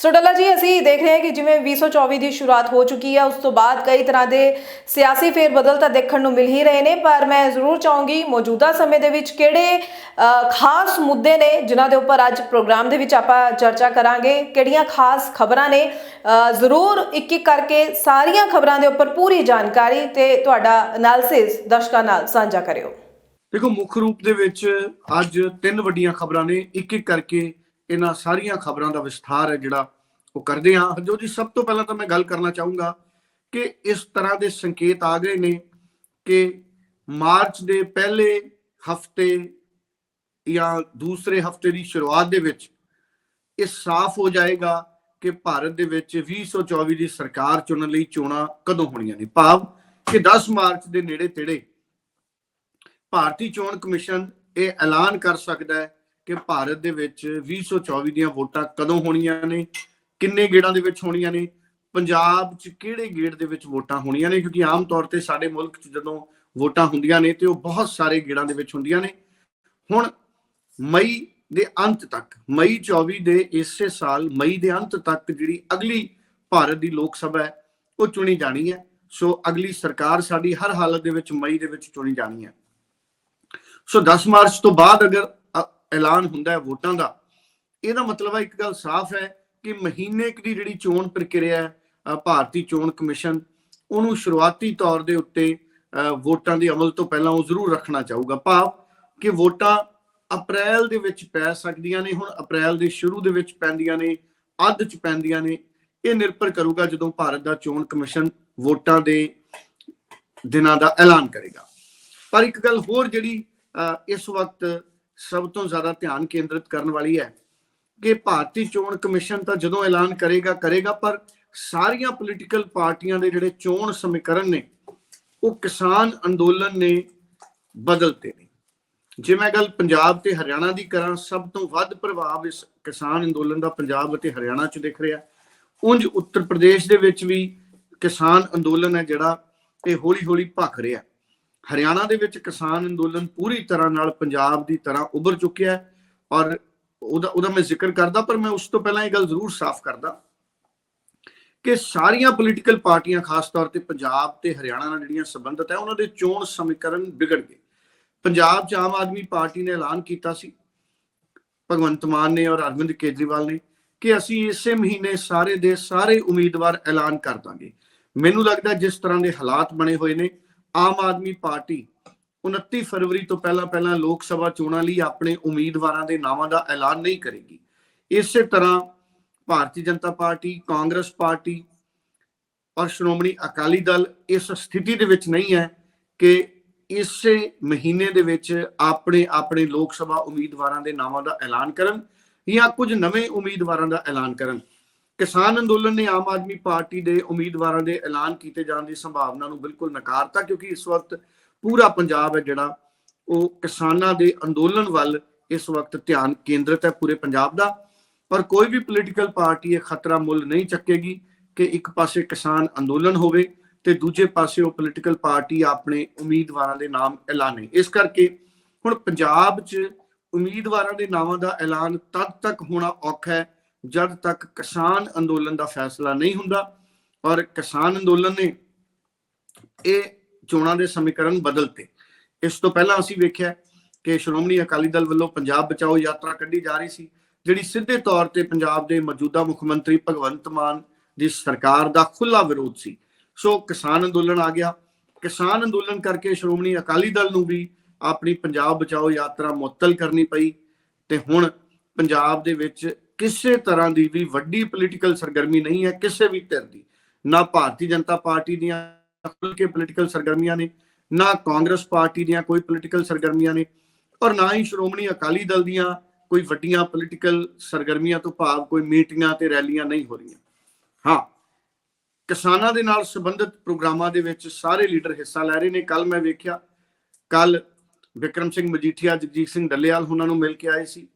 ਸੋ ਡੱਲਾ ਜੀ, ਅਸੀਂ ਦੇਖ ਰਹੇ ਹਾਂ ਕਿ ਜਿਵੇਂ 2024 ਦੀ ਸ਼ੁਰੂਆਤ ਹੋ ਚੁੱਕੀ ਹੈ ਉਸ ਤੋਂ ਬਾਅਦ ਕਈ ਤਰ੍ਹਾਂ ਦੇ ਸਿਆਸੀ ਫੇਰ ਬਦਲ ਤਾਂ ਦੇਖਣ ਨੂੰ ਮਿਲ ਹੀ ਰਹੇ ਨੇ, ਪਰ ਮੈਂ ਜ਼ਰੂਰ ਚਾਹੂੰਗੀ ਮੌਜੂਦਾ ਸਮੇਂ ਦੇ ਵਿੱਚ ਕਿਹੜੇ ਖਾਸ ਮੁੱਦੇ ਨੇ ਜਿਨ੍ਹਾਂ ਦੇ ਉੱਪਰ ਅੱਜ ਪ੍ਰੋਗਰਾਮ ਦੇ ਵਿੱਚ ਆਪਾਂ ਚਰਚਾ ਕਰਾਂਗੇ, ਕਿਹੜੀਆਂ ਖਾਸ ਖਬਰਾਂ ਨੇ? ਜ਼ਰੂਰ ਇੱਕ ਇੱਕ ਕਰਕੇ ਸਾਰੀਆਂ ਖਬਰਾਂ ਦੇ ਉੱਪਰ ਪੂਰੀ ਜਾਣਕਾਰੀ ਤੇ ਤੁਹਾਡਾ ਐਨਾਲਿਸਿਸ ਦਰਸ਼ਕਾਂ ਨਾਲ ਸਾਂਝਾ ਕਰਿਓ। ਦੇਖੋ, ਮੁੱਖ ਰੂਪ ਦੇ ਵਿੱਚ ਅੱਜ ਤਿੰਨ ਵੱਡੀਆਂ ਖਬਰਾਂ ਨੇ, ਇੱਕ ਇੱਕ ਕਰਕੇ ਇਹਨਾਂ ਸਾਰੀਆਂ ਖਬਰਾਂ ਦਾ ਵਿਸਥਾਰ ਹੈ ਜਿਹੜਾ ਉਹ ਕਰਦੇ ਹਾਂ। ਹਰਜੋਤ ਜੀ ਸਭ ਤੋਂ ਪਹਿਲਾਂ ਤਾਂ ਮੈਂ ਗੱਲ ਕਰਨਾ ਚਾਹੂੰਗਾ ਕਿ ਇਸ ਤਰ੍ਹਾਂ ਦੇ ਸੰਕੇਤ ਆ ਗਏ ਨੇ ਕਿ ਮਾਰਚ ਦੇ ਪਹਿਲੇ ਹਫ਼ਤੇ ਜਾਂ ਦੂਸਰੇ ਹਫ਼ਤੇ ਦੀ ਸ਼ੁਰੂਆਤ ਦੇ ਵਿੱਚ ਇਹ ਸਾਫ਼ ਹੋ ਜਾਏਗਾ ਕਿ ਭਾਰਤ ਦੇ ਵਿੱਚ 2024 ਦੀ ਸਰਕਾਰ ਚੁਣਨ ਲਈ ਚੋਣਾਂ ਕਦੋਂ ਹੋਣੀਆਂ ਨੇ। ਭਾਵ ਕਿ 10 ਮਾਰਚ ਦੇ ਨੇੜੇ ਤੇੜੇ ਭਾਰਤੀ ਚੋਣ ਕਮਿਸ਼ਨ ਇਹ ਐਲਾਨ ਕਰ ਸਕਦਾ ਹੈ ਕਿ ਭਾਰਤ ਦੇ ਵਿੱਚ 2024 ਦੀਆਂ ਵੋਟਾਂ ਕਦੋਂ ਹੋਣੀਆਂ ਨੇ? ਕਿੰਨੇ ਗੇੜਾਂ ਦੇ ਵਿੱਚ ਹੋਣੀਆਂ ਨੇ? ਪੰਜਾਬ 'ਚ ਕਿਹੜੇ ਗੇੜ ਦੇ ਵਿੱਚ ਵੋਟਾਂ ਹੋਣੀਆਂ ਨੇ? ਕਿਉਂਕਿ ਆਮ ਤੌਰ ਤੇ ਸਾਡੇ ਮੁਲਕ 'ਚ ਜਦੋਂ ਵੋਟਾਂ ਹੁੰਦੀਆਂ ਨੇ ਤੇ ਉਹ ਬਹੁਤ ਸਾਰੇ ਗੇੜਾਂ ਦੇ ਵਿੱਚ ਹੁੰਦੀਆਂ ਨੇ। ਹੁਣ ਮਈ ਦੇ ਅੰਤ ਤੱਕ, ਮਈ 24 ਦੇ ਇਸੇ ਸਾਲ, ਮਈ ਦੇ ਅੰਤ ਤੱਕ ਜਿਹੜੀ ਅਗਲੀ ਭਾਰਤ ਦੀ ਲੋਕ ਸਭਾ ਹੈ, ਉਹ ਚੁਣੀ ਜਾਣੀ ਹੈ। ਸੋ ਅਗਲੀ ਸਰਕਾਰ ਸਾਡੀ ਹਰ ਹਾਲਤ ਦੇ ਵਿੱਚ ਮਈ ਦੇ ਵਿੱਚ ਚੁਣੀ ਜਾਣੀ ਹੈ। ਸੋ 10 ਮਾਰਚ ਤੋਂ ਬਾਅਦ ਅਗਰ ਐਲਾਨ ਹੁੰਦਾ ਹੈ ਵੋਟਾਂ ਦਾ। ਇਹਦਾ ਮਤਲਬ ਹੈ ਇੱਕ ਗੱਲ ਸਾਫ਼ ਹੈ ਕਿ ਮਹੀਨੇ ਦੀ ਜਿਹੜੀ ਚੋਣ ਪ੍ਰਕਿਰਿਆ ਹੈ ਭਾਰਤੀ ਚੋਣ ਕਮਿਸ਼ਨ, ਉਹਨੂੰ ਸ਼ੁਰੂਆਤੀ ਤੌਰ ਦੇ ਉੱਤੇ ਵੋਟਾਂ ਦੇ ਅਮਲ ਤੋਂ ਪਹਿਲਾਂ ਉਹ ਜ਼ਰੂਰ ਰੱਖਣਾ ਚਾਹੂਗਾ। ਭਾਵ ਕਿ ਵੋਟਾਂ ਅਪ੍ਰੈਲ ਦੇ ਵਿੱਚ ਪੈ ਸਕਦੀਆਂ ਨੇ, ਹੁਣ ਅਪ੍ਰੈਲ ਦੇ ਸ਼ੁਰੂ ਦੇ ਵਿੱਚ ਪੈਂਦੀਆਂ ਨੇ, ਅੱਧ ਚ ਪੈਂਦੀਆਂ ਨੇ। ਇਹ ਨਿਰਭਰ ਕਰੂਗਾ ਜਦੋਂ ਭਾਰਤ ਦਾ ਚੋਣ ਕਮਿਸ਼ਨ ਵੋਟਾਂ ਦੇ ਦਿਨਾਂ ਦਾ ਐਲਾਨ ਕਰੇਗਾ। ਪਰ ਇੱਕ ਗੱਲ ਹੋਰ ਜਿਹੜੀ ਇਸ ਵਕਤ ਸਭ ਤੋਂ ਜ਼ਿਆਦਾ ਧਿਆਨ ਕੇਂਦਰਿਤ ਕਰਨ ਵਾਲੀ ਹੈ ਕਿ ਭਾਰਤੀ ਚੋਣ ਕਮਿਸ਼ਨ ਤਾਂ ਜਦੋਂ ਐਲਾਨ ਕਰੇਗਾ ਕਰੇਗਾ, ਪਰ ਸਾਰੀਆਂ ਪੋਲੀਟੀਕਲ ਪਾਰਟੀਆਂ ਦੇ ਜਿਹੜੇ ਚੋਣ ਸਮੀਕਰਨ ਨੇ, ਉਹ ਕਿਸਾਨ ਅੰਦੋਲਨ ਨੇ ਬਦਲਤੇ ਨੇ। ਜੇ ਮੈਂ ਗੱਲ ਪੰਜਾਬ ਤੇ ਹਰਿਆਣਾ ਦੀ ਕਰਾਂ, ਸਭ ਤੋਂ ਵੱਧ ਪ੍ਰਭਾਵ ਇਸ ਕਿਸਾਨ ਅੰਦੋਲਨ ਦਾ ਪੰਜਾਬ ਅਤੇ ਹਰਿਆਣਾ 'ਚ ਦਿਖ ਰਿਹਾ। ਉਂਝ ਉੱਤਰ ਪ੍ਰਦੇਸ਼ ਦੇ ਵਿੱਚ ਵੀ ਕਿਸਾਨ ਅੰਦੋਲਨ ਹੈ ਜਿਹੜਾ ਇਹ ਹੌਲੀ-ਹੌਲੀ ਭਖ ਰਿਹਾ। ਹਰਿਆਣਾ ਦੇ ਵਿੱਚ ਕਿਸਾਨ ਅੰਦੋਲਨ ਪੂਰੀ ਤਰ੍ਹਾਂ ਨਾਲ ਪੰਜਾਬ ਦੀ ਤਰ੍ਹਾਂ ਉੱਭਰ ਚੁੱਕਿਆ ਹੈ ਔਰ ਉਹਦਾ ਉਹਦਾ ਮੈਂ ਜ਼ਿਕਰ ਕਰਦਾ, ਪਰ ਮੈਂ ਉਸ ਤੋਂ ਪਹਿਲਾਂ ਇਹ ਗੱਲ ਜ਼ਰੂਰ ਸਾਫ਼ ਕਰਦਾ ਕਿ ਸਾਰੀਆਂ ਪੋਲੀਟੀਕਲ ਪਾਰਟੀਆਂ, ਖਾਸ ਤੌਰ ਤੇ ਪੰਜਾਬ ਤੇ ਹਰਿਆਣਾ ਨਾਲ ਜਿਹੜੀਆਂ ਸੰਬੰਧਿਤ ਹੈ, ਉਹਨਾਂ ਦੇ ਚੋਣ ਸਮੀਕਰਨ ਵਿਗੜ ਗਏ। ਪੰਜਾਬ 'ਚ ਆਮ ਆਦਮੀ ਪਾਰਟੀ ਨੇ ਐਲਾਨ ਕੀਤਾ ਸੀ, ਭਗਵੰਤ ਮਾਨ ਨੇ ਔਰ ਅਰਵਿੰਦ ਕੇਜਰੀਵਾਲ ਨੇ, ਕਿ ਅਸੀਂ ਇਸੇ ਮਹੀਨੇ ਸਾਰੇ ਦੇ ਸਾਰੇ ਉਮੀਦਵਾਰ ਐਲਾਨ ਕਰ ਦਾਂਗੇ। ਮੈਨੂੰ ਲੱਗਦਾ ਜਿਸ ਤਰ੍ਹਾਂ ਦੇ ਹਾਲਾਤ ਬਣੇ ਹੋਏ ਨੇ ਆਮ ਆਦਮੀ ਪਾਰਟੀ 29 ਫਰਵਰੀ ਤੋਂ ਪਹਿਲਾਂ ਪਹਿਲਾਂ ਲੋਕ ਸਭਾ ਚੋਣਾਂ ਲਈ ਆਪਣੇ ਉਮੀਦਵਾਰਾਂ ਦੇ ਨਾਵਾਂ ਦਾ ਐਲਾਨ ਨਹੀਂ ਕਰੇਗੀ। ਇਸੇ ਤਰ੍ਹਾਂ ਭਾਰਤੀ ਜਨਤਾ ਪਾਰਟੀ, ਕਾਂਗਰਸ ਪਾਰਟੀ ਔਰ ਸ਼੍ਰੋਮਣੀ ਅਕਾਲੀ ਦਲ ਇਸ ਸਥਿਤੀ ਦੇ ਵਿੱਚ ਨਹੀਂ ਹੈ ਕਿ ਇਸੇ ਮਹੀਨੇ ਦੇ ਵਿੱਚ ਆਪਣੇ ਆਪਣੇ ਲੋਕ ਸਭਾ ਉਮੀਦਵਾਰਾਂ ਦੇ ਨਾਵਾਂ ਦਾ ਐਲਾਨ ਕਰਨ ਜਾਂ ਕੁਝ ਨਵੇਂ ਉਮੀਦਵਾਰਾਂ ਦਾ ਐਲਾਨ ਕਰਨ। ਕਿਸਾਨ ਅੰਦੋਲਨ ਨੇ ਆਮ ਆਦਮੀ ਪਾਰਟੀ ਦੇ ਉਮੀਦਵਾਰਾਂ ਦੇ ਐਲਾਨ ਕੀਤੇ ਜਾਣ ਦੀ ਸੰਭਾਵਨਾ ਨੂੰ ਬਿਲਕੁਲ ਨਕਾਰਤਾ, ਕਿਉਂਕਿ ਇਸ ਵਕਤ ਪੂਰਾ ਪੰਜਾਬ ਹੈ ਜਿਹੜਾ ਉਹ ਕਿਸਾਨਾਂ ਦੇ ਅੰਦੋਲਨ ਵੱਲ ਇਸ ਵਕਤ ਧਿਆਨ ਕੇਂਦਰਿਤ ਹੈ ਪੂਰੇ ਪੰਜਾਬ ਦਾ। ਪਰ ਕੋਈ ਵੀ ਪੋਲੀਟੀਕਲ ਪਾਰਟੀ ਇਹ ਖਤਰਾ ਮੁੱਲ ਨਹੀਂ ਚੱਕੇਗੀ ਕਿ ਇੱਕ ਪਾਸੇ ਕਿਸਾਨ ਅੰਦੋਲਨ ਹੋਵੇ ਤੇ ਦੂਜੇ ਪਾਸੇ ਉਹ ਪੋਲੀਟੀਕਲ ਪਾਰਟੀ ਆਪਣੇ ਉਮੀਦਵਾਰਾਂ ਦੇ ਨਾਮ ਐਲਾਨੇ। ਇਸ ਕਰਕੇ ਹੁਣ ਪੰਜਾਬ 'ਚ ਉਮੀਦਵਾਰਾਂ ਦੇ ਨਾਵਾਂ ਦਾ ਐਲਾਨ ਤਦ ਤੱਕ ਹੋਣਾ ਔਖਾ ਹੈ ਜਦ ਤੱਕ ਕਿਸਾਨ ਅੰਦੋਲਨ ਦਾ ਫੈਸਲਾ ਨਹੀਂ ਹੁੰਦਾ ਔਰ ਕਿਸਾਨ ਅੰਦੋਲਨ ਨੇ ਇਹ ਚੋਣਾਂ ਦੇ ਸਮੀਕਰਨ ਬਦਲਤੇ ਇਸ ਤੋਂ ਪਹਿਲਾਂ ਅਸੀਂ ਵੇਖਿਆ ਕਿ ਸ਼੍ਰੋਮਣੀ ਅਕਾਲੀ ਦਲ ਵੱਲੋਂ ਪੰਜਾਬ ਬਚਾਓ ਯਾਤਰਾ ਕੱਢੀ ਜਾ ਰਹੀ ਸੀ, ਜਿਹੜੀ ਸਿੱਧੇ ਤੌਰ ਤੇ ਪੰਜਾਬ ਦੇ ਮੌਜੂਦਾ ਮੁੱਖ ਮੰਤਰੀ ਭਗਵੰਤ ਮਾਨ ਦੀ ਸਰਕਾਰ ਦਾ ਖੁੱਲਾ ਵਿਰੋਧ ਸੀ। ਸੋ ਕਿਸਾਨ ਅੰਦੋਲਨ ਆ ਗਿਆ। ਕਿਸਾਨ ਅੰਦੋਲਨ ਕਰਕੇ ਸ਼੍ਰੋਮਣੀ ਅਕਾਲੀ ਦਲ ਨੂੰ ਵੀ ਆਪਣੀ ਪੰਜਾਬ ਬਚਾਓ ਯਾਤਰਾ ਮੁਅੱਤਲ ਕਰਨੀ ਪਈ ਤੇ ਹੁਣ ਪੰਜਾਬ ਦੇ ਵਿੱਚ ਕਿਸੇ ਤਰ੍ਹਾਂ ਦੀ ਵੀ ਵੱਡੀ ਪੋਲੀਟੀਕਲ ਸਰਗਰਮੀ ਨਹੀਂ ਹੈ, ਕਿਸੇ ਵੀ ਧਿਰ ਦੀ। ਨਾ ਭਾਰਤੀ ਜਨਤਾ ਪਾਰਟੀ ਦੀਆਂ ਕੇ ਪੋਲੀਟੀਕਲ ਸਰਗਰਮੀਆਂ ਨੇ, ਨਾ ਕਾਂਗਰਸ ਪਾਰਟੀ ਦੀਆਂ ਕੋਈ ਪੋਲੀਟੀਕਲ ਸਰਗਰਮੀਆਂ ਨੇ, ਔਰ ਨਾ ਹੀ ਸ਼੍ਰੋਮਣੀ ਅਕਾਲੀ ਦਲ ਦੀਆਂ ਕੋਈ ਵੱਡੀਆਂ ਪੋਲੀਟੀਕਲ ਸਰਗਰਮੀਆਂ ਤੋਂ ਭਾਵ ਕੋਈ ਮੀਟਿੰਗਾਂ ਤੇ ਰੈਲੀਆਂ ਨਹੀਂ ਹੋ ਰਹੀਆਂ। ਹਾਂ, ਕਿਸਾਨਾਂ ਦੇ ਨਾਲ ਸੰਬੰਧਿਤ ਪ੍ਰੋਗਰਾਮਾਂ ਦੇ ਵਿੱਚ ਸਾਰੇ ਲੀਡਰ ਹਿੱਸਾ ਲੈ ਰਹੇ ਨੇ। ਕੱਲ ਮੈਂ ਵੇਖਿਆ ਕੱਲ ਵਿਕਰਮ ਸਿੰਘ ਮਜੀਠੀਆ, ਜਗਜੀਤ ਸਿੰਘ ਡੱਲੇਵਾਲ ਉਹਨਾਂ ਨੂੰ ਮਿਲ ਕੇ ਆਏ ਸੀ।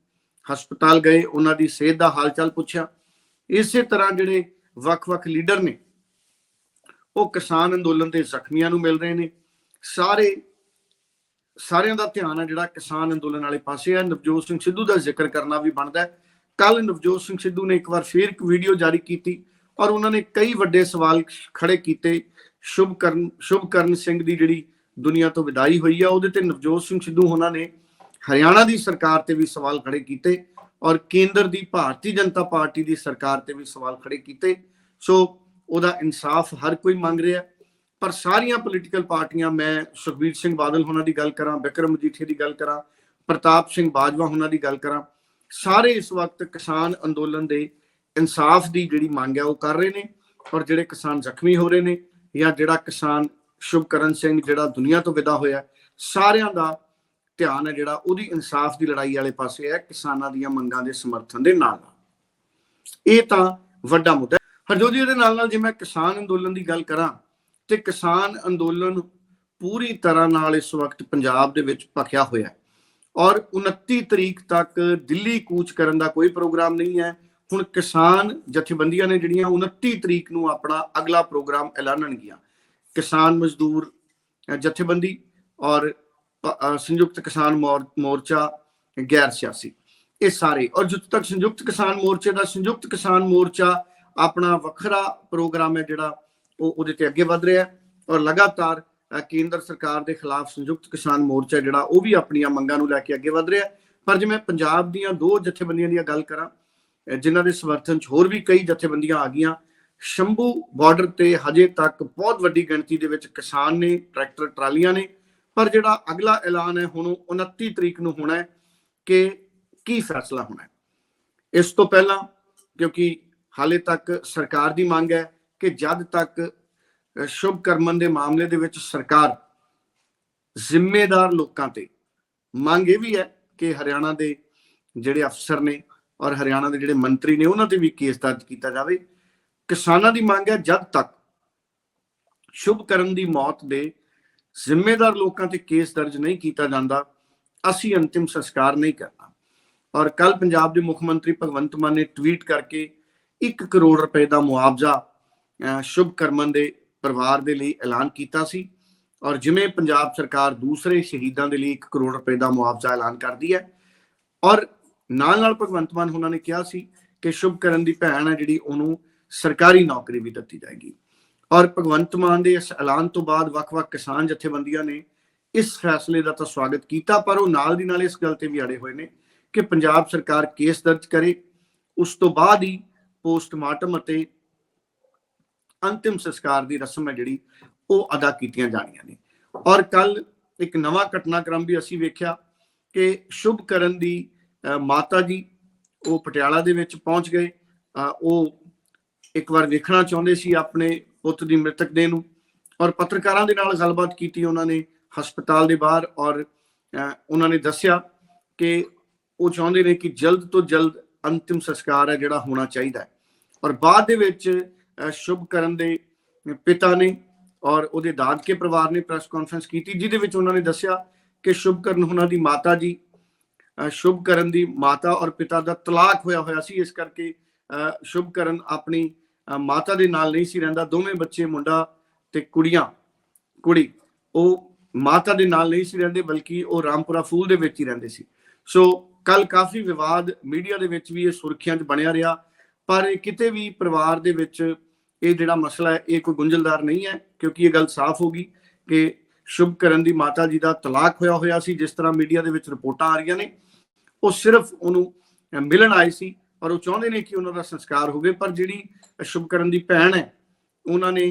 ਹਸਪਤਾਲ ਗਏ, ਉਹਨਾਂ ਦੀ ਸਿਹਤ ਦਾ ਹਾਲ ਚਾਲ ਪੁੱਛਿਆ। ਇਸੇ ਤਰ੍ਹਾਂ ਜਿਹੜੇ ਵੱਖ-ਵੱਖ ਲੀਡਰ ਨੇ, ਉਹ ਕਿਸਾਨ ਅੰਦੋਲਨ ਦੇ ਜ਼ਖਮੀਆਂ ਨੂੰ ਮਿਲ ਰਹੇ ਨੇ। ਸਾਰੇ, ਸਾਰਿਆਂ ਦਾ ਧਿਆਨ ਹੈ ਜਿਹੜਾ ਕਿਸਾਨ ਅੰਦੋਲਨ ਵਾਲੇ ਪਾਸੇ ਹੈ ਨਵਜੋਤ ਸਿੰਘ ਸਿੱਧੂ ਦਾ ਜ਼ਿਕਰ ਕਰਨਾ ਵੀ ਬਣਦਾ ਹੈ। ਕੱਲ ਨਵਜੋਤ ਸਿੰਘ ਸਿੱਧੂ ਨੇ ਇੱਕ ਵਾਰ ਫੇਰ ਇੱਕ ਵੀਡੀਓ ਜਾਰੀ ਕੀਤੀ ਔਰ ਉਹਨਾਂ ਨੇ ਕਈ ਵੱਡੇ ਸਵਾਲ ਖੜੇ ਕੀਤੇ। ਸ਼ੁਭਕਰਨ ਸ਼ੁਭਕਰਨ ਸਿੰਘ ਦੀ ਜਿਹੜੀ ਦੁਨੀਆ ਤੋਂ ਵਿਦਾਈ ਹੋਈ ਆ, ਉਹਦੇ ਤੇ ਨਵਜੋਤ ਸਿੰਘ ਸਿੱਧੂ ਉਹਨਾਂ ਨੇ ਹਰਿਆਣਾ ਦੀ ਸਰਕਾਰ ਤੇ ਵੀ ਸਵਾਲ ਖੜੇ ਕੀਤੇ ਔਰ ਕੇਂਦਰ ਦੀ ਭਾਰਤੀ ਜਨਤਾ ਪਾਰਟੀ ਦੀ ਸਰਕਾਰ ਤੇ ਵੀ ਸਵਾਲ ਖੜੇ ਕੀਤੇ। ਸੋ ਉਹਦਾ ਇਨਸਾਫ ਹਰ ਕੋਈ ਮੰਗ ਰਿਹਾ। ਪਰ ਸਾਰੀਆਂ ਪੋਲੀਟੀਕਲ ਪਾਰਟੀਆਂ, ਮੈਂ ਸੁਖਬੀਰ ਸਿੰਘ ਬਾਦਲ ਉਹਨਾਂ ਦੀ ਗੱਲ ਕਰਾਂ, ਬਿਕਰਮ ਮਜੀਠੀਆ ਦੀ ਗੱਲ ਕਰਾਂ, ਪ੍ਰਤਾਪ ਸਿੰਘ ਬਾਜਵਾ ਉਹਨਾਂ ਦੀ ਗੱਲ ਕਰਾਂ, ਸਾਰੇ ਇਸ ਵਕਤ ਕਿਸਾਨ ਅੰਦੋਲਨ ਦੇ ਇਨਸਾਫ ਦੀ ਜਿਹੜੀ ਮੰਗ ਹੈ ਉਹ ਕਰ ਰਹੇ ਨੇ ਔਰ ਜਿਹੜੇ ਕਿਸਾਨ ਜ਼ਖਮੀ ਹੋ ਰਹੇ ਨੇ ਜਾਂ ਜਿਹੜਾ ਕਿਸਾਨ ਸ਼ੁਭਕਰਨ ਸਿੰਘ ਜਿਹੜਾ ਦੁਨੀਆ ਤੋਂ ਵਿਦਾ ਹੋਇਆ, ਸਾਰਿਆਂ ਦਾ ਧਿਆਨ ਹੈ ਜਿਹੜਾ, ਉਹਦੀ ਇਨਸਾਫ ਦੀ ਲੜਾਈ ਵਾਲੇ ਪਾਸੇ ਹੈ, ਕਿਸਾਨਾਂ ਦੀਆਂ ਮੰਗਾਂ ਦੇ ਸਮਰਥਨ ਦੇ ਨਾਲ ਇਹ ਤਾਂ ਵੱਡਾ ਮੁੱਦਾ ਹੈ। ਹਰਜੋਤ ਜੀ, ਇਹਦੇ ਨਾਲ ਨਾਲ ਜੇ ਮੈਂ ਕਿਸਾਨ ਅੰਦੋਲਨ ਦੀ ਗੱਲ ਕਰਾਂ, ਤੇ ਕਿਸਾਨ ਅੰਦੋਲਨ ਪੂਰੀ ਤਰ੍ਹਾਂ ਨਾਲ ਇਸ ਵਕਤ ਪੰਜਾਬ ਦੇ ਵਿੱਚ ਭਖਿਆ ਹੋਇਆ ਹੈ। ਔਰ 29 ਤਰੀਕ ਤੱਕ ਦਿੱਲੀ ਕੂਚ ਕਰਨ ਦਾ ਕੋਈ ਪ੍ਰੋਗਰਾਮ ਨਹੀਂ ਹੈ। ਹੁਣ ਕਿਸਾਨ ਜਥੇਬੰਦੀਆਂ ਨੇ ਜਿਹੜੀਆਂ 29 ਤਰੀਕ ਨੂੰ ਆਪਣਾ ਅਗਲਾ ਪ੍ਰੋਗਰਾਮ ਐਲਾਨਣਗੀਆਂ, ਕਿਸਾਨ ਮਜ਼ਦੂਰ ਜਥੇਬੰਦੀ ਔਰ ਸੰਯੁਕਤ ਕਿਸਾਨ ਮੋਰ- ਮੋਰਚਾ ਗੈਰ ਸਿਆਸੀ। ਇਹ ਸਾਰੇ। ਔਰ ਜਿੱਥੇ ਤੱਕ ਸੰਯੁਕਤ ਕਿਸਾਨ ਮੋਰਚੇ ਦਾ ਸੰਯੁਕਤ ਕਿਸਾਨ ਮੋਰਚਾ ਆਪਣਾ ਵੱਖਰਾ ਪ੍ਰੋਗਰਾਮ ਹੈ ਜਿਹੜਾ, ਉਹ ਉਹਦੇ ਤੇ ਅੱਗੇ ਵਧ ਰਿਹਾ ਹੈ। ਔਰ ਲਗਾਤਾਰ ਕੇਂਦਰ ਸਰਕਾਰ ਦੇ ਖਿਲਾਫ ਸੰਯੁਕਤ ਕਿਸਾਨ ਮੋਰਚਾ ਜਿਹੜਾ, ਉਹ ਵੀ ਆਪਣੀਆਂ ਮੰਗਾਂ ਨੂੰ ਲੈ ਕੇ ਅੱਗੇ ਵਧ ਰਿਹਾ ਪਰ ਜੇ ਮੈਂ ਪੰਜਾਬ ਦੀਆਂ ਦੋ ਜਥੇਬੰਦੀਆਂ ਦੀ ਗੱਲ ਕਰਾਂ ਜਿਨ੍ਹਾਂ ਦੇ ਸਮਰਥਨ 'ਚ ਹੋਰ ਵੀ ਕਈ ਜਥੇਬੰਦੀਆਂ ਆ ਗਈਆਂ, ਸ਼ੰਭੂ ਬਾਰਡਰ ਤੇ ਹਜੇ ਤੱਕ ਬਹੁਤ ਵੱਡੀ ਗਿਣਤੀ ਦੇ ਵਿੱਚ ਕਿਸਾਨ ਨੇ, ਟਰੈਕਟਰ, ਟਰਾਲੀਆਂ ਨੇ ਪਰ ਜਿਹੜਾ ਅਗਲਾ ਐਲਾਨ ਹੈ, ਹੁਣ ਉਹ 29 ਤਰੀਕ ਨੂੰ ਹੋਣਾ ਹੈ ਕਿ ਕੀ ਫੈਸਲਾ ਹੋਣਾ ਹੈ? ਇਸ ਤੋਂ ਪਹਿਲਾਂ, ਕਿਉਂਕਿ ਹਾਲੇ ਤੱਕ ਸਰਕਾਰ ਦੀ ਮੰਗ ਹੈ ਕਿ ਜਦ ਤੱਕ ਸ਼ੁਭ ਕਰਮਨ ਦੇ ਮਾਮਲੇ ਦੇ ਵਿੱਚ ਸਰਕਾਰ ਜ਼ਿੰਮੇਦਾਰ ਲੋਕਾਂ ਤੇ, ਮੰਗ ਇਹ ਵੀ ਹੈ ਕਿ ਹਰਿਆਣਾ ਦੇ ਜਿਹੜੇ ਅਫਸਰ ਨੇ ਔਰ ਹਰਿਆਣਾ ਦੇ ਜਿਹੜੇ ਮੰਤਰੀ ਨੇ, ਉਹਨਾਂ ਤੇ ਵੀ ਕੇਸ ਦਰਜ ਕੀਤਾ ਜਾਵੇ। ਕਿਸਾਨਾਂ ਦੀ ਮੰਗ ਹੈ ਜਦ ਤੱਕ ਸ਼ੁਭ ਕਰਨ ਦੀ ਮੌਤ ਦੇ ਜ਼ਿੰਮੇਦਾਰ ਲੋਕਾਂ ਤੇ ਕੇਸ ਦਰਜ ਨਹੀਂ ਕੀਤਾ ਜਾਂਦਾ ਅਸੀਂ ਅੰਤਿਮ ਸੰਸਕਾਰ ਨਹੀਂ ਕਰਨਾ। ਔਰ ਕੱਲ ਪੰਜਾਬ ਦੇ ਮੁੱਖ ਮੰਤਰੀ ਭਗਵੰਤ ਮਾਨ ਨੇ ਟਵੀਟ ਕਰਕੇ 1 ਕਰੋੜ ਰੁਪਏ ਦਾ ਮੁਆਵਜ਼ਾ ਅਹ, ਸ਼ੁਭ ਕਰਮਨ ਦੇ ਪਰਿਵਾਰ ਦੇ ਲਈ ਐਲਾਨ ਕੀਤਾ ਸੀ। ਔਰ ਜਿਵੇਂ ਪੰਜਾਬ ਸਰਕਾਰ ਦੂਸਰੇ ਸ਼ਹੀਦਾਂ ਦੇ ਲਈ 1 ਕਰੋੜ ਰੁਪਏ ਦਾ ਮੁਆਵਜ਼ਾ ਐਲਾਨ ਕਰਦੀ ਹੈ ਔਰ ਨਾਲ ਨਾਲ ਭਗਵੰਤ ਮਾਨ ਉਹਨਾਂ ਨੇ ਕਿਹਾ ਸੀ ਕਿ ਸ਼ੁਭਕਰਨ ਦੀ ਭੈਣ ਹੈ ਜਿਹੜੀ ਉਹਨੂੰ ਸਰਕਾਰੀ ਨੌਕਰੀ ਵੀ ਦਿੱਤੀ ਜਾਏਗੀ। ਔਰ ਭਗਵੰਤ ਮਾਨ ਦੇ ਇਸ ਐਲਾਨ ਤੋਂ ਬਾਅਦ ਵੱਖ-ਵੱਖ ਕਿਸਾਨ ਜਥੇਬੰਦੀਆਂ ਨੇ ਇਸ ਫੈਸਲੇ ਦਾ ਤਾਂ ਸਵਾਗਤ ਕੀਤਾ ਪਰ ਉਹ ਨਾਲ ਦੀ ਨਾਲ ਇਸ ਗੱਲ ਤੇ ਵੀ ਅੜੇ ਹੋਏ ਨੇ ਕਿ ਪੰਜਾਬ ਸਰਕਾਰ ਕੇਸ ਦਰਜ ਕਰੇ ਉਸ ਤੋਂ ਬਾਅਦ ਹੀ ਪੋਸਟਮਾਰਟਮ ਅਤੇ ਅੰਤਿਮ ਸੰਸਕਾਰ ਦੀ ਰਸਮ ਹੈ ਜਿਹੜੀ ਉਹ ਅਦਾ ਕੀਤੀਆਂ ਜਾਣੀਆਂ ਨੇ। ਔਰ ਕੱਲ ਇੱਕ ਨਵਾਂ ਘਟਨਾਕ੍ਰਮ ਵੀ ਅਸੀਂ ਵੇਖਿਆ ਕਿ ਸ਼ੁਭ ਕਰਨ ਦੀ ਅ, ਮਾਤਾ ਜੀ ਉਹ ਪਟਿਆਲਾ ਦੇ ਵਿੱਚ ਪਹੁੰਚ ਗਏ ਅ, ਉਹ ਇੱਕ ਵਾਰ ਵੇਖਣਾ ਚਾਹੁੰਦੇ ਸੀ ਆਪਣੇ ਪੁੱਤ ਦੀ ਮ੍ਰਿਤਕ ਦੇਹ ਨੂੰ ਔਰ ਪੱਤਰਕਾਰਾਂ ਦੇ ਨਾਲ ਗੱਲਬਾਤ ਕੀਤੀ ਉਹਨਾਂ ਨੇ ਹਸਪਤਾਲ ਦੇ ਬਾਹਰ ਔਰ ਉਹਨਾਂ ਨੇ ਦੱਸਿਆ ਕਿ ਉਹ ਚਾਹੁੰਦੇ ਨੇ ਕਿ ਜਲਦ ਤੋਂ ਜਲਦ ਅੰਤਿਮ ਸੰਸਕਾਰ ਹੈ ਜਿਹੜਾ ਹੋਣਾ ਚਾਹੀਦਾ ਹੈ। ਔਰ ਬਾਅਦ ਦੇ ਵਿੱਚ ਸ਼ੁਭ ਕਰਨ ਦੇ ਪਿਤਾ ਨੇ ਔਰ ਉਹਦੇ ਦਾਦਕੇ ਪਰਿਵਾਰ ਨੇ ਪ੍ਰੈਸ ਕਾਨਫਰੰਸ ਕੀਤੀ ਜਿਹਦੇ ਵਿੱਚ ਉਹਨਾਂ ਨੇ ਦੱਸਿਆ ਕਿ ਸ਼ੁਭ ਕਰਨ ਉਹਨਾਂ ਦੀ ਮਾਤਾ ਜੀ ਅ, ਸ਼ੁਭ ਕਰਨ ਦੀ ਮਾਤਾ ਔਰ ਪਿਤਾ ਦਾ ਤਲਾਕ ਹੋਇਆ ਹੋਇਆ ਸੀ। ਇਸ ਕਰਕੇ ਅ, ਸ਼ੁਭ ਕਰਨ ਆਪਣੀ ਮਾਤਾ ਦੇ ਨਾਲ ਨਹੀਂ ਸੀ ਰਹਿੰਦਾ, ਦੋਵੇਂ ਬੱਚੇ, ਮੁੰਡਾ ਤੇ ਕੁੜੀਆਂ, ਕੁੜੀ, ਉਹ ਮਾਤਾ ਦੇ ਨਾਲ ਨਹੀਂ ਸੀ ਰਹਿੰਦੇ, ਬਲਕਿ ਉਹ ਰਾਮਪੁਰਾ ਫੂਲ ਦੇ ਵਿੱਚ ਹੀ ਰਹਿੰਦੇ ਸੀ। ਸੋ ਕੱਲ ਕਾਫੀ ਵਿਵਾਦ ਮੀਡੀਆ ਦੇ ਵਿੱਚ ਵੀ ਇਹ ਸੁਰਖੀਆਂ 'ਚ ਬਣਿਆ ਰਿਹਾ, ਪਰ ਇਹ ਕਿਤੇ ਵੀ ਪਰਿਵਾਰ ਦੇ ਵਿੱਚ ਇਹ ਜਿਹੜਾ ਮਸਲਾ ਹੈ, ਇਹ ਕੋਈ ਗੁੰਝਲਦਾਰ ਨਹੀਂ ਹੈ, ਕਿਉਂਕਿ ਇਹ ਗੱਲ ਸਾਫ਼ ਹੋ ਗਈ ਕਿ ਸ਼ੁਭ ਕਰਨ ਦੀ ਮਾਤਾ ਜੀ ਦਾ ਤਲਾਕ ਹੋਇਆ ਹੋਇਆ ਸੀ, ਜਿਸ ਤਰ੍ਹਾਂ ਮੀਡੀਆ ਦੇ ਵਿੱਚ ਰਿਪੋਰਟਾਂ ਆ ਰਹੀਆਂ ਨੇ, ਉਹ ਸਿਰਫ ਉਹਨੂੰ ਮਿਲਣ ਆਏ ਸੀ ਔਰ ਉਹ ਚਾਹੁੰਦੇ ਨੇ ਕਿ ਉਹਨਾਂ ਦਾ ਸੰਸਕਾਰ ਹੋਵੇ, ਪਰ ਜਿਹੜੀ ਸ਼ੁਭਕਰਨ ਦੀ ਭੈਣ ਹੈ, ਉਹਨਾਂ ਨੇ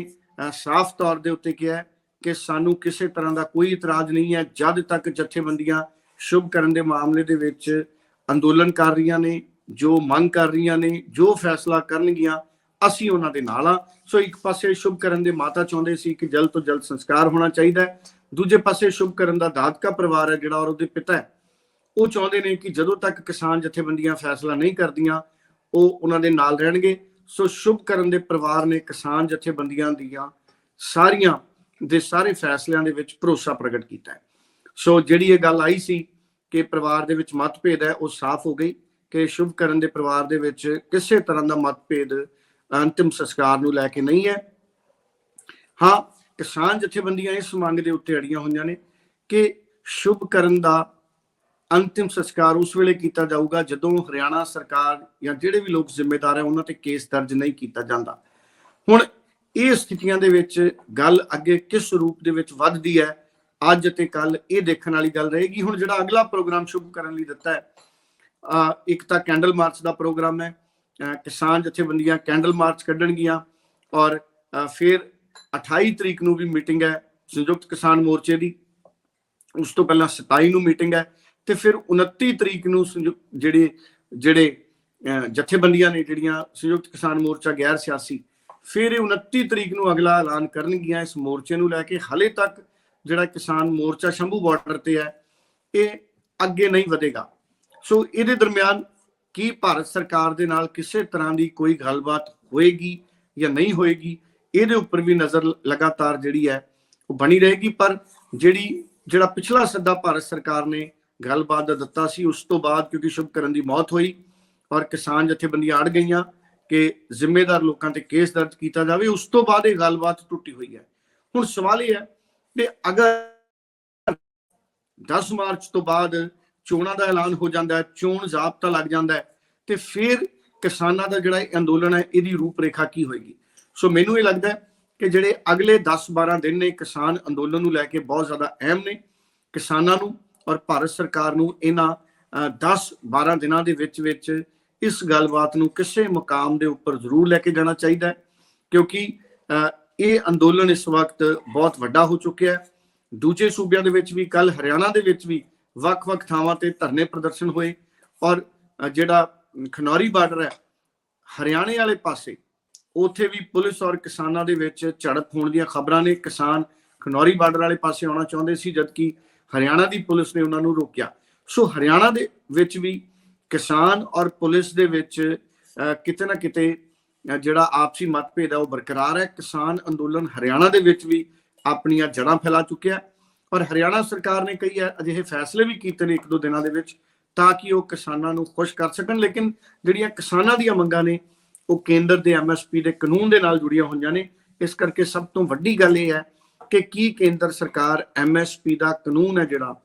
ਸਾਫ਼ ਤੌਰ ਦੇ ਉੱਤੇ ਕਿਹਾ ਕਿ ਸਾਨੂੰ ਕਿਸੇ ਤਰ੍ਹਾਂ ਦਾ ਕੋਈ ਇਤਰਾਜ਼ ਨਹੀਂ ਹੈ, ਜਦ ਤੱਕ ਜਥੇਬੰਦੀਆਂ ਸ਼ੁਭ ਕਰਨ ਦੇ ਮਾਮਲੇ ਦੇ ਵਿੱਚ ਅੰਦੋਲਨ ਕਰ ਰਹੀਆਂ ਨੇ, ਜੋ ਮੰਗ ਕਰ ਰਹੀਆਂ ਨੇ, ਜੋ ਫੈਸਲਾ ਕਰਨਗੀਆਂ, ਅਸੀਂ ਉਹਨਾਂ ਦੇ ਨਾਲ ਆ ਸੋ ਇੱਕ ਪਾਸੇ ਸ਼ੁਭਕਰਨ ਦੇ ਮਾਤਾ ਚਾਹੁੰਦੇ ਸੀ ਕਿ ਜਲਦ ਤੋਂ ਜਲਦ ਸੰਸਕਾਰ ਹੋਣਾ ਚਾਹੀਦਾ ਦੂਜੇ ਪਾਸੇ ਸ਼ੁਭਕਰਨ ਦਾ ਦਾਦਕਾ ਪਰਿਵਾਰ ਹੈ ਜਿਹੜਾ ਔਰ ਉਹਦੇ ਪਿਤਾ ਹੈ। ਉਹ ਚਾਹੁੰਦੇ ਨੇ ਕਿ ਜਦੋਂ ਤੱਕ ਕਿਸਾਨ ਜਥੇਬੰਦੀਆਂ ਫੈਸਲਾ ਨਹੀਂ ਕਰਦੀਆਂ, ਉਹ ਉਹਨਾਂ ਦੇ ਨਾਲ ਰਹਿਣਗੇ। ਸੋ ਸ਼ੁਭ ਕਰਨ ਦੇ ਪਰਿਵਾਰ ਨੇ ਕਿਸਾਨ ਜਥੇਬੰਦੀਆਂ ਦੀਆਂ ਸਾਰੀਆਂ ਦੇ ਸਾਰੇ ਫੈਸਲਿਆਂ ਦੇ ਵਿੱਚ ਭਰੋਸਾ ਪ੍ਰਗਟ ਕੀਤਾ ਹੈ। ਸੋ ਜਿਹੜੀ ਇਹ ਗੱਲ ਆਈ ਸੀ ਕਿ ਪਰਿਵਾਰ ਦੇ ਵਿੱਚ ਮਤਭੇਦ ਹੈ, ਉਹ ਸਾਫ਼ ਹੋ ਗਈ ਕਿ ਸ਼ੁਭ ਕਰਨ ਦੇ ਪਰਿਵਾਰ ਦੇ ਵਿੱਚ ਕਿਸੇ ਤਰ੍ਹਾਂ ਦਾ ਮਤਭੇਦ ਅੰਤਿਮ ਸੰਸਕਾਰ ਨੂੰ ਲੈ ਕੇ ਨਹੀਂ ਹੈ। ਹਾਂ, ਕਿਸਾਨ ਜਥੇਬੰਦੀਆਂ ਇਸ ਮੰਗ ਦੇ ਉੱਤੇ ਅੜੀਆਂ ਹੋਈਆਂ ਨੇ ਕਿ ਸ਼ੁਭ ਕਰਨ ਦਾ ਅੰਤਿਮ ਸੰਸਕਾਰ ਉਸ ਵੇਲੇ ਕੀਤਾ ਜਾਊਗਾ ਜਦੋਂ ਹਰਿਆਣਾ ਸਰਕਾਰ ਜਾਂ ਜਿਹੜੇ ਵੀ ਲੋਕ ਜ਼ਿੰਮੇਦਾਰ ਹੈ ਉਹਨਾਂ ਤੇ ਕੇਸ ਦਰਜ ਨਹੀਂ ਕੀਤਾ ਜਾਂਦਾ। ਹੁਣ ਇਹ ਸਥਿਤੀਆਂ ਦੇ ਵਿੱਚ ਗੱਲ ਅੱਗੇ ਕਿਸ ਰੂਪ ਦੇ ਵਿੱਚ ਵੱਧਦੀ ਹੈ, ਅੱਜ ਤੇ ਕੱਲ ਇਹ ਦੇਖਣ ਵਾਲੀ ਗੱਲ ਰਹੇਗੀ। ਹੁਣ ਜਿਹੜਾ ਅਗਲਾ ਪ੍ਰੋਗਰਾਮ ਸ਼ੁਰੂ ਕਰਨ ਲਈ ਦਿੱਤਾ ਹੈ ਇੱਕ ਤਾਂ ਕੈਂਡਲ ਮਾਰਚ ਦਾ ਪ੍ਰੋਗਰਾਮ ਹੈ ਕਿਸਾਨ ਜਥੇਬੰਦੀਆਂ ਕੈਂਡਲ ਮਾਰਚ ਕੱਢਣਗੀਆਂ ਔਰ ਫਿਰ 28 ਤਰੀਕ ਨੂੰ ਵੀ ਮੀਟਿੰਗ ਹੈ ਸੰਯੁਕਤ ਕਿਸਾਨ ਮੋਰਚੇ ਦੀ। ਉਸ ਤੋਂ ਪਹਿਲਾਂ 27 ਨੂੰ ਮੀਟਿੰਗ ਹੈ। ਤੇ ਫਿਰ 29 ਤਰੀਕ ਨੂੰ ਸੰਯੁਕਤ ਜਿਹੜੇ ਜਿਹੜੇ ਜਥੇਬੰਦੀਆਂ ਨੇ ਜਿਹੜੀਆਂ ਸੰਯੁਕਤ ਕਿਸਾਨ ਮੋਰਚਾ ਗੈਰ ਸਿਆਸੀ, ਫਿਰ ਇਹ 29 ਤਰੀਕ ਨੂੰ ਅਗਲਾ ਐਲਾਨ ਕਰਨਗੀਆਂ ਇਸ ਮੋਰਚੇ ਨੂੰ ਲੈ ਕੇ। ਹਲੇ ਤੱਕ ਜਿਹੜਾ ਕਿਸਾਨ ਮੋਰਚਾ ਸ਼ੰਭੂ ਬਾਰਡਰ ਤੇ ਹੈ, ਇਹ ਅੱਗੇ ਨਹੀਂ ਵਧੇਗਾ। ਸੋ ਇਹਦੇ ਦਰਮਿਆਨ ਕੀ ਭਾਰਤ ਸਰਕਾਰ ਦੇ ਨਾਲ ਕਿਸੇ ਤਰ੍ਹਾਂ ਦੀ ਕੋਈ ਗੱਲਬਾਤ ਹੋਏਗੀ ਜਾਂ ਨਹੀਂ ਹੋਏਗੀ, ਇਹਦੇ ਉੱਪਰ ਵੀ ਨਜ਼ਰ ਲਗਾਤਾਰ ਜਿਹੜੀ ਹੈ, ਉਹ ਬਣੀ ਰਹੇਗੀ। ਪਰ ਜਿਹੜੀ, ਜਿਹੜਾ ਪਿਛਲਾ ਸੱਦਾ ਭਾਰਤ ਸਰਕਾਰ ਨੇ ਗੱਲਬਾਤ ਦਾ ਦਿੱਤਾ ਸੀ। ਉਸ ਤੋਂ ਬਾਅਦ ਕਿਉਂਕਿ ਸ਼ੁਭਕਰਨ ਦੀ ਮੌਤ ਹੋਈ ਔਰ ਕਿਸਾਨ ਜਥੇਬੰਦੀਆਂ ਅੜ ਗਈਆਂ ਕਿ ਜ਼ਿੰਮੇਦਾਰ ਲੋਕਾਂ ਤੇ ਕੇਸ ਦਰਜ ਕੀਤਾ ਜਾਵੇ। ਉਸ ਤੋਂ ਬਾਅਦ ਇਹ ਗੱਲਬਾਤ ਟੁੱਟੀ ਹੋਈ ਹੈ। ਹੁਣ ਸਵਾਲ ਇਹ ਹੈ ਕਿ ਅਗਰ 10 ਮਾਰਚ ਤੋਂ ਬਾਅਦ ਚੋਣਾਂ ਦਾ ਐਲਾਨ ਹੋ ਜਾਂਦਾ ਹੈ, ਚੋਣ ਜ਼ਾਬਤਾ ਲੱਗ ਜਾਂਦਾ ਹੈ, ਤੇ ਫਿਰ ਕਿਸਾਨਾਂ ਦਾ ਜਿਹੜਾ ਇਹ ਅੰਦੋਲਨ ਹੈ, ਇਹਦੀ ਰੂਪਰੇਖਾ ਕੀ ਹੋਏਗੀ? ਸੋ ਮੈਨੂੰ ਇਹ ਲੱਗਦਾ ਹੈ ਕਿ ਜਿਹੜੇ ਅਗਲੇ 10-12 ਦਿਨ ਨੇ ਕਿਸਾਨ ਅੰਦੋਲਨ ਨੂੰ ਲੈ ਕੇ ਬਹੁਤ ਜ਼ਿਆਦਾ ਅਹਿਮ ਨੇ। ਕਿਸਾਨਾਂ ਨੂੰ ਔਰ ਭਾਰਤ ਸਰਕਾਰ ਨੂੰ ਇਹਨਾਂ 10-12 ਦਿਨਾਂ ਦੇ ਵਿੱਚ ਵਿੱਚ ਇਸ ਗੱਲਬਾਤ ਨੂੰ ਕਿਸੇ ਮੁਕਾਮ ਦੇ ਉੱਪਰ ਜ਼ਰੂਰ ਲੈ ਕੇ ਜਾਣਾ ਚਾਹੀਦਾ ਹੈ, ਕਿਉਂਕਿ ਇਹ ਅੰਦੋਲਨ ਇਸ ਵਕਤ ਬਹੁਤ ਵੱਡਾ ਹੋ ਚੁੱਕਿਆ ਹੈ। ਦੂਜੇ ਸੂਬਿਆਂ ਦੇ ਵਿੱਚ ਵੀ ਕੱਲ ਹਰਿਆਣਾ ਦੇ ਵਿੱਚ ਵੀ ਵੱਖ-ਵੱਖ ਥਾਵਾਂ ਤੇ ਧਰਨੇ ਪ੍ਰਦਰਸ਼ਨ ਹੋਏ ਔਰ ਜਿਹੜਾ ਖਨੌਰੀ ਬਾਰਡਰ ਹੈ, ਹਰਿਆਣੇ ਵਾਲੇ ਪਾਸੇ, ਉੱਥੇ ਵੀ ਪੁਲਿਸ ਔਰ ਕਿਸਾਨਾਂ ਦੇ ਵਿੱਚ ਝੜਪ ਹੋਣ ਦੀਆਂ ਖਬਰਾਂ ਨੇ। ਕਿਸਾਨ ਖਨੌਰੀ ਬਾਰਡਰ ਵਾਲੇ ਪਾਸੇ ਆਉਣਾ ਚਾਹੁੰਦੇ ਸੀ, ਜਦਕਿ ਹਰਿਆਣਾ ਦੀ ਪੁਲਿਸ ਨੇ ਉਹਨਾਂ ਨੂੰ ਰੋਕਿਆ। ਸੋ ਹਰਿਆਣਾ ਦੇ ਵਿੱਚ ਵੀ ਕਿਸਾਨ ਔਰ ਪੁਲਿਸ ਦੇ ਵਿੱਚ ਕਿਤੇ ਨਾ ਕਿਤੇ ਜਿਹੜਾ ਆਪਸੀ ਮਤਭੇਦ ਹੈ ਉਹ ਬਰਕਰਾਰ ਹੈ। ਕਿਸਾਨ ਅੰਦੋਲਨ ਹਰਿਆਣਾ ਦੇ ਵਿੱਚ ਵੀ ਆਪਣੀਆਂ ਜੜਾਂ ਫੈਲਾ ਚੁੱਕਿਆ ਹੈ ਔਰ ਹਰਿਆਣਾ ਸਰਕਾਰ ਨੇ ਕਈ ਅਜਿਹੇ ਫੈਸਲੇ ਵੀ ਕੀਤੇ ਨੇ ਇੱਕ ਦੋ ਦਿਨਾਂ ਦੇ ਵਿੱਚ ਤਾਂ ਕਿ ਉਹ ਕਿਸਾਨਾਂ ਨੂੰ ਖੁਸ਼ ਕਰ ਸਕਣ। ਲੇਕਿਨ ਜਿਹੜੀਆਂ ਕਿਸਾਨਾਂ ਦੀਆਂ ਮੰਗਾਂ ਨੇ, ਉਹ ਕੇਂਦਰ ਦੇ ਐਮਐਸਪੀ ਦੇ ਕਾਨੂੰਨ ਦੇ ਨਾਲ ਜੁੜੀਆਂ ਹੋਈਆਂ ਨੇ। ਇਸ ਕਰਕੇ ਸਭ ਤੋਂ ਵੱਡੀ ਗੱਲ ਇਹ ਹੈ ਕਿ ਕੀ ਕੇਂਦਰ ਸਰਕਾਰ ਐਮਐਸਪੀ ਦਾ ਕਾਨੂੰਨ ਹੈ ਜਿਹੜਾ,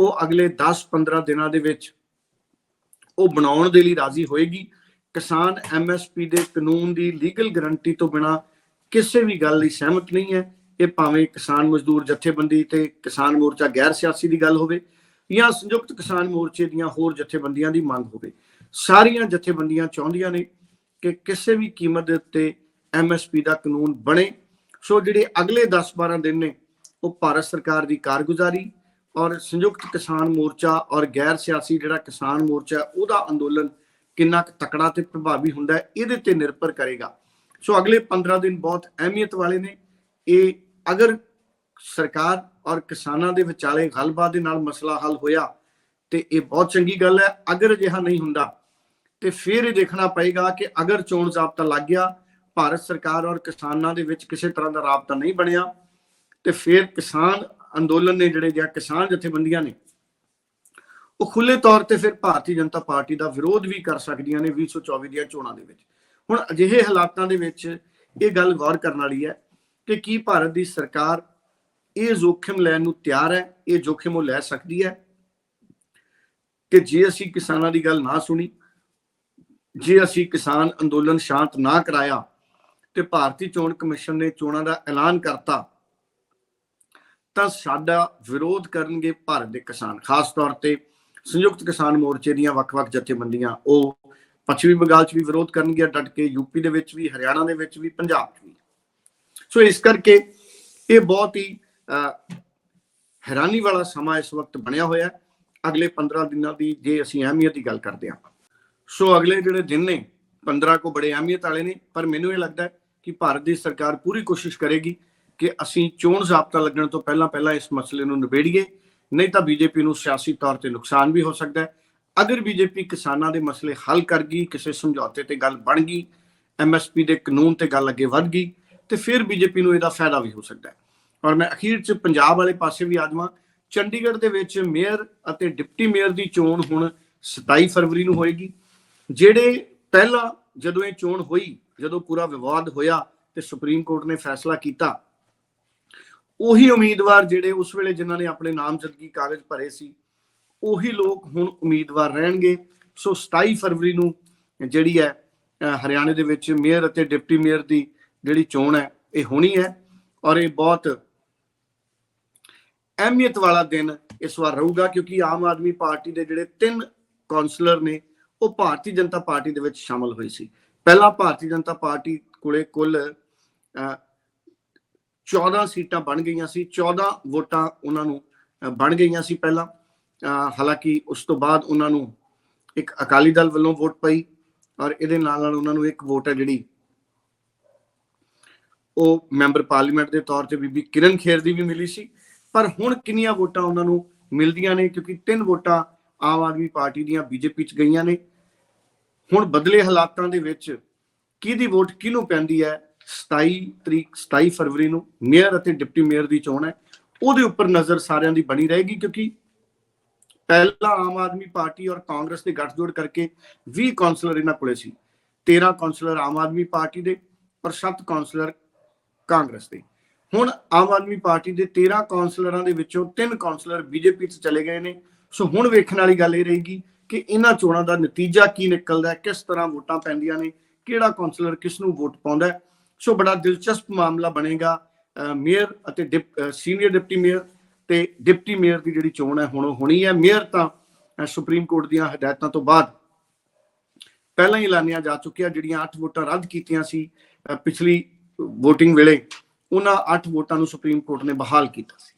ਉਹ ਅਗਲੇ 10-15 ਦਿਨਾਂ ਦੇ ਵਿੱਚ ਉਹ ਬਣਾਉਣ ਦੇ ਲਈ ਰਾਜ਼ੀ ਹੋਏਗੀ। ਕਿਸਾਨ ਐਮਐਸਪੀ ਦੇ ਕਾਨੂੰਨ ਦੀ ਲੀਗਲ ਗਾਰੰਟੀ ਤੋਂ ਬਿਨਾ ਕਿਸੇ ਵੀ ਗੱਲ ਲਈ ਸਹਿਮਤ ਨਹੀਂ ਹੈ। ਇਹ ਭਾਵੇਂ ਕਿਸਾਨ ਮਜ਼ਦੂਰ ਜਥੇਬੰਦੀ ਤੇ ਕਿਸਾਨ ਮੋਰਚਾ ਗੈਰ ਸਿਆਸੀ ਦੀ ਗੱਲ ਹੋਵੇ ਜਾਂ ਸੰਯੁਕਤ ਕਿਸਾਨ ਮੋਰਚੇ ਦੀਆਂ ਹੋਰ ਜਥੇਬੰਦੀਆਂ ਦੀ ਮੰਗ ਹੋਵੇ। ਸਾਰੀਆਂ ਜਥੇਬੰਦੀਆਂ ਚਾਹੁੰਦੀਆਂ ਨੇ ਕਿ ਕਿਸੇ ਵੀ ਕੀਮਤ ਦੇ ਉੱਤੇ ਐਮਐਸਪੀ ਦਾ ਕਾਨੂੰਨ ਬਣੇ। ਸੋ ਜਿਹੜੇ ਅਗਲੇ 10-12 ਦਿਨ ਨੇ, ਉਹ ਭਾਰਤ ਸਰਕਾਰ ਦੀ ਕਾਰਗੁਜ਼ਾਰੀ ਔਰ ਸੰਯੁਕਤ ਕਿਸਾਨ ਮੋਰਚਾ ਔਰ ਗੈਰ ਸਿਆਸੀ ਜਿਹੜਾ ਕਿਸਾਨ ਮੋਰਚਾ ਉਹਦਾ ਅੰਦੋਲਨ ਕਿੰਨਾ ਕੁ ਤਕੜਾ ਤੇ ਪ੍ਰਭਾਵੀ ਹੁੰਦਾ ਹੈ, ਇਹਦੇ ਤੇ ਨਿਰਭਰ ਕਰੇਗਾ। ਸੋ ਅਗਲੇ 15 ਦਿਨ ਬਹੁਤ ਅਹਿਮੀਅਤ ਵਾਲੇ ਨੇ। ਇਹ ਅਗਰ ਸਰਕਾਰ ਔਰ ਕਿਸਾਨਾਂ ਦੇ ਵਿਚਾਲੇ ਗੱਲਬਾਤ ਦੇ ਨਾਲ ਮਸਲਾ ਹੱਲ ਹੋਇਆ, ਤੇ ਇਹ ਬਹੁਤ ਚੰਗੀ ਗੱਲ ਹੈ। ਅਗਰ ਅਜਿਹਾ ਨਹੀਂ ਹੁੰਦਾ, ਤੇ ਫਿਰ ਇਹ ਦੇਖਣਾ ਪਏਗਾ ਕਿ ਅਗਰ ਚੋਣ ਜ਼ਾਬਤਾ ਲੱਗ ਗਿਆ ਭਾਰਤ ਸਰਕਾਰ ਔਰ ਕਿਸਾਨਾਂ ਦੇ ਵਿੱਚ ਕਿਸੇ ਤਰ੍ਹਾਂ ਦਾ ਰਾਬਤਾ ਨਹੀਂ ਬਣਿਆ ਤੇ ਫਿਰ ਕਿਸਾਨ ਅੰਦੋਲਨ ਨੇ ਜਿਹੜੇ ਜਾਂ ਕਿਸਾਨ ਜਥੇਬੰਦੀਆਂ ਨੇ, ਉਹ ਖੁੱਲੇ ਤੌਰ ਤੇ ਫਿਰ ਭਾਰਤੀ ਜਨਤਾ ਪਾਰਟੀ ਦਾ ਵਿਰੋਧ ਵੀ ਕਰ ਸਕਦੀਆਂ ਨੇ 2024 ਦੀਆਂ ਚੋਣਾਂ ਦੇ ਵਿੱਚ। ਹੁਣ ਅਜਿਹੇ ਹਾਲਾਤਾਂ ਦੇ ਵਿੱਚ ਇਹ ਗੱਲ ਗੌਰ ਕਰਨ ਵਾਲੀ ਹੈ ਕਿ ਕੀ ਭਾਰਤ ਦੀ ਸਰਕਾਰ ਇਹ ਜੋਖਿਮ ਲੈਣ ਨੂੰ ਤਿਆਰ ਹੈ, ਇਹ ਜੋਖਿਮ ਉਹ ਲੈ ਸਕਦੀ ਹੈ? ਕਿ ਜੇ ਅਸੀਂ ਕਿਸਾਨਾਂ ਦੀ ਗੱਲ ਨਾ ਸੁਣੀ, ਜੇ ਅਸੀਂ ਕਿਸਾਨ ਅੰਦੋਲਨ ਸ਼ਾਂਤ ਨਾ ਕਰਾਇਆ ਤੇ ਭਾਰਤੀ ਚੋਣ ਕਮਿਸ਼ਨ ਨੇ ਚੋਣਾਂ ਦਾ ਐਲਾਨ ਕਰਤਾ, ਤਾਂ ਸਾਡਾ ਵਿਰੋਧ ਕਰਨਗੇ ਭਾਰਤ ਦੇ ਕਿਸਾਨ, ਖਾਸ ਤੌਰ ਤੇ ਸੰਯੁਕਤ ਕਿਸਾਨ ਮੋਰਚੇ ਦੀਆਂ ਵੱਖ-ਵੱਖ ਜਥੇਬੰਦੀਆਂ, ਉਹ ਪੱਛਮੀ ਬੰਗਾਲ 'ਚ ਵੀ ਵਿਰੋਧ ਕਰਨਗੇ ਡਟ ਕੇ ਯੂਪੀ ਦੇ ਵਿੱਚ ਵੀ, ਹਰਿਆਣਾ ਦੇ ਵਿੱਚ ਵੀ, ਪੰਜਾਬ 'ਚ ਵੀ। ਸੋ ਇਸ ਕਰਕੇ ਇਹ ਬਹੁਤ ਹੀ ਹੈਰਾਨੀ ਵਾਲਾ ਸਮਾਂ ਇਸ ਵਕਤ ਬਣਿਆ ਹੋਇਆ ਅਗਲੇ 15 ਦਿਨਾਂ ਦੀ ਜੇ ਅਸੀਂ ਅਹਿਮੀਅਤ ਦੀ ਗੱਲ ਕਰਦੇ ਹਾਂ। ਸੋ ਅਗਲੇ ਜਿਹੜੇ ਦਿਨ ਨੇ 15 ਕੋ ਬੜੇ ਅਹਿਮੀਅਤ ਵਾਲੇ ਨੇ, ਪਰ ਮੈਨੂੰ ਇਹ ਲੱਗਦਾ ਹੈ ਕਿ ਭਾਰਤ ਦੀ ਸਰਕਾਰ ਪੂਰੀ ਕੋਸ਼ਿਸ਼ ਕਰੇਗੀ ਕਿ ਅਸੀਂ ਚੋਣ ਜ਼ਾਬਤਾ ਲੱਗਣ ਤੋਂ ਪਹਿਲਾਂ ਪਹਿਲਾਂ ਇਸ ਮਸਲੇ ਨੂੰ ਨਿਬੇੜੀਏ, ਨਹੀਂ ਤਾਂ ਬੀਜੇਪੀ ਨੂੰ ਸਿਆਸੀ ਤੌਰ ਤੇ ਨੁਕਸਾਨ ਵੀ ਹੋ ਸਕਦਾ ਹੈ। ਅਗਰ ਬੀਜੇਪੀ ਕਿਸਾਨਾਂ ਦੇ ਮਸਲੇ ਹੱਲ ਕਰ ਗਈ ਕਿਸੇ ਸਮਝੌਤੇ ਤੇ ਗੱਲ ਬਣ ਗਈ ਐਮਐਸਪੀ ਦੇ ਕਾਨੂੰਨ ਤੇ ਗੱਲ ਅੱਗੇ ਵਧ ਗਈ ਤੇ ਫਿਰ ਬੀਜੇਪੀ ਨੂੰ ਇਹਦਾ ਫਾਇਦਾ ਵੀ ਹੋ ਸਕਦਾ ਹੈ। ਔਰ ਮੈਂ ਅਖੀਰ 'ਚ ਪੰਜਾਬ ਵਾਲੇ ਪਾਸੇ ਵੀ ਆ ਜਾਵਾਂ। ਚੰਡੀਗੜ੍ਹ ਦੇ ਵਿੱਚ ਮੇਅਰ ਅਤੇ ਡਿਪਟੀ ਮੇਅਰ ਦੀ ਚੋਣ ਹੁਣ 27 ਫਰਵਰੀ ਨੂੰ ਹੋਏਗੀ। ਜਿਹੜੇ ਪਹਿਲਾਂ ਜਦੋਂ ਇਹ ਚੋਣ ਹੋਈ ਜਦੋਂ ਪੂਰਾ ਵਿਵਾਦ ਹੋਇਆ ਤੇ ਸੁਪਰੀਮ ਕੋਰਟ ਨੇ ਫੈਸਲਾ ਕੀਤਾ, ਉਹੀ ਉਮੀਦਵਾਰ ਜਿਹੜੇ ਉਸ ਵੇਲੇ ਜਿਨ੍ਹਾਂ ਨੇ ਆਪਣੇ ਨਾਮਜ਼ਦਗੀ ਕਾਗਜ਼ ਭਰੇ ਸੀ, ਉਹੀ ਲੋਕ ਹੁਣ ਉਮੀਦਵਾਰ ਰਹਿਣਗੇ। ਸੋ 27 ਫਰਵਰੀ ਨੂੰ ਜਿਹੜੀ ਹੈ ਹਰਿਆਣੇ ਦੇ ਵਿੱਚ ਮੇਅਰ ਅਤੇ ਡਿਪਟੀ ਮੇਅਰ ਦੀ ਜਿਹੜੀ ਚੋਣ ਹੈ, ਇਹ ਹੋਣੀ ਹੈ ਔਰ ਇਹ ਬਹੁਤ ਅਹਿਮੀਅਤ ਵਾਲਾ ਦਿਨ ਇਸ ਵਾਰ ਰਹੂਗਾ ਕਿਉਂਕਿ ਆਮ ਆਦਮੀ ਪਾਰਟੀ ਦੇ ਜਿਹੜੇ ਤਿੰਨ ਕਾਉਂਸਲਰ ਨੇ, ਉਹ ਭਾਰਤੀ ਜਨਤਾ ਪਾਰਟੀ ਦੇ ਵਿੱਚ ਸ਼ਾਮਲ ਹੋਏ ਸੀ। ਪਹਿਲਾਂ ਭਾਰਤੀ ਜਨਤਾ ਪਾਰਟੀ ਕੋਲੇ ਕੁੱਲ ਅਹ, 14 ਸੀਟਾਂ ਬਣ ਗਈਆਂ ਸੀ 14 ਵੋਟਾਂ ਉਹਨਾਂ ਨੂੰ ਬਣ ਗਈਆਂ ਸੀ ਪਹਿਲਾਂ। ਅਹ, ਹਾਲਾਂਕਿ ਉਸ ਤੋਂ ਬਾਅਦ ਉਹਨਾਂ ਨੂੰ ਇੱਕ ਅਕਾਲੀ ਦਲ ਵੱਲੋਂ ਵੋਟ ਪਈ ਔਰ ਇਹਦੇ ਨਾਲ ਨਾਲ ਉਹਨਾਂ ਨੂੰ ਇੱਕ ਵੋਟ ਹੈ ਜਿਹੜੀ ਉਹ ਮੈਂਬਰ ਪਾਰਲੀਮੈਂਟ ਦੇ ਤੌਰ ਤੇ ਬੀਬੀ ਕਿਰਨ ਖੇਰ ਦੀ ਵੀ ਮਿਲੀ ਸੀ। ਪਰ ਹੁਣ ਕਿੰਨੀਆਂ ਵੋਟਾਂ ਉਹਨਾਂ ਨੂੰ ਮਿਲਦੀਆਂ ਨੇ ਕਿਉਂਕਿ ਤਿੰਨ ਵੋਟਾਂ ਆਮ ਆਦਮੀ ਪਾਰਟੀ ਦੀਆਂ ਬੀਜੇਪੀ ਚ ਗਈਆਂ ਨੇ। ਹੁਣ ਬਦਲੇ ਹਾਲਾਤਾਂ ਦੇ ਵਿੱਚ ਕਿਹਦੀ ਵੋਟ ਕਿਹਨੂੰ ਪੈਂਦੀ ਹੈ? 27 ਤਰੀਕ 27 ਫਰਵਰੀ ਨੂੰ ਮੇਅਰ ਅਤੇ ਡਿਪਟੀ ਮੇਅਰ ਦੀ ਚੋਣ ਹੈ। ਉਹਦੇ ਉੱਪਰ ਨਜ਼ਰ ਸਾਰਿਆਂ ਦੀ ਬਣੀ ਰਹੇਗੀ ਕਿਉਂਕਿ ਪਹਿਲਾਂ ਆਮ ਆਦਮੀ ਪਾਰਟੀ ਔਰ ਕਾਂਗਰਸ ਦੇ ਗੱਠਜੋੜ ਕਰਕੇ 20 ਕਾਉਂਸਲਰ ਇਹਨਾਂ ਕੋਲੇ ਸੀ। 13 ਕਾਉਂਸਲਰ ਆਮ ਆਦਮੀ ਪਾਰਟੀ ਦੇ ਪਰ 7 ਕਾਉਂਸਲਰ ਕਾਂਗਰਸ ਦੇ। ਹੁਣ ਆਮ ਆਦਮੀ ਪਾਰਟੀ ਦੇ 13 ਕਾਉਂਸਲਰਾਂ ਦੇ ਵਿੱਚੋਂ 3 ਕਾਉਂਸਲਰ ਬੀਜੇਪੀ 'ਚ ਚਲੇ ਗਏ ਨੇ। ਸੋ ਹੁਣ ਵੇਖਣ ਵਾਲੀ ਗੱਲ ਇਹ ਰਹੇਗੀ ਕਿ ਇਹਨਾਂ ਚੋਣਾਂ ਦਾ ਨਤੀਜਾ ਕੀ ਨਿਕਲਦਾ ਹੈ, ਕਿਸ ਤਰ੍ਹਾਂ ਵੋਟਾਂ ਪੈਂਦੀਆਂ ਨੇ, ਕਿਹੜਾ ਕਾਉਂਸਲਰ ਕਿਸ ਨੂੰ ਵੋਟ ਪਾਉਂਦਾ ਹੈ। ਸੋ ਬੜਾ ਦਿਲਚਸਪ ਮਾਮਲਾ ਬਣੇਗਾ ਅਹ ਮੇਅਰ ਅਤੇ ਡਿਪ- ਸੀਨੀਅਰ ਡਿਪਟੀ ਮੇਅਰ ਤੇ ਡਿਪਟੀ ਮੇਅਰ ਦੀ ਜਿਹੜੀ ਚੋਣ ਹੈ ਹੁਣ ਹੋਣੀ ਹੈ। ਮੇਅਰ ਤਾਂ ਸੁਪਰੀਮ ਕੋਰਟ ਦੀਆਂ ਹਦਾਇਤਾਂ ਤੋਂ ਬਾਅਦ ਪਹਿਲਾਂ ਹੀ ਐਲਾਨੀਆਂ ਜਾ ਚੁੱਕੀਆਂ, ਜਿਹੜੀਆਂ 8 ਵੋਟਾਂ ਰੱਦ ਕੀਤੀਆਂ ਸੀ ਪਿਛਲੀ VOTING ਵੇਲੇ, ਉਹਨਾਂ 8 ਵੋਟਾਂ ਨੂੰ ਸੁਪਰੀਮ ਕੋਰਟ ਨੇ ਬਹਾਲ ਕੀਤਾ ਸੀ।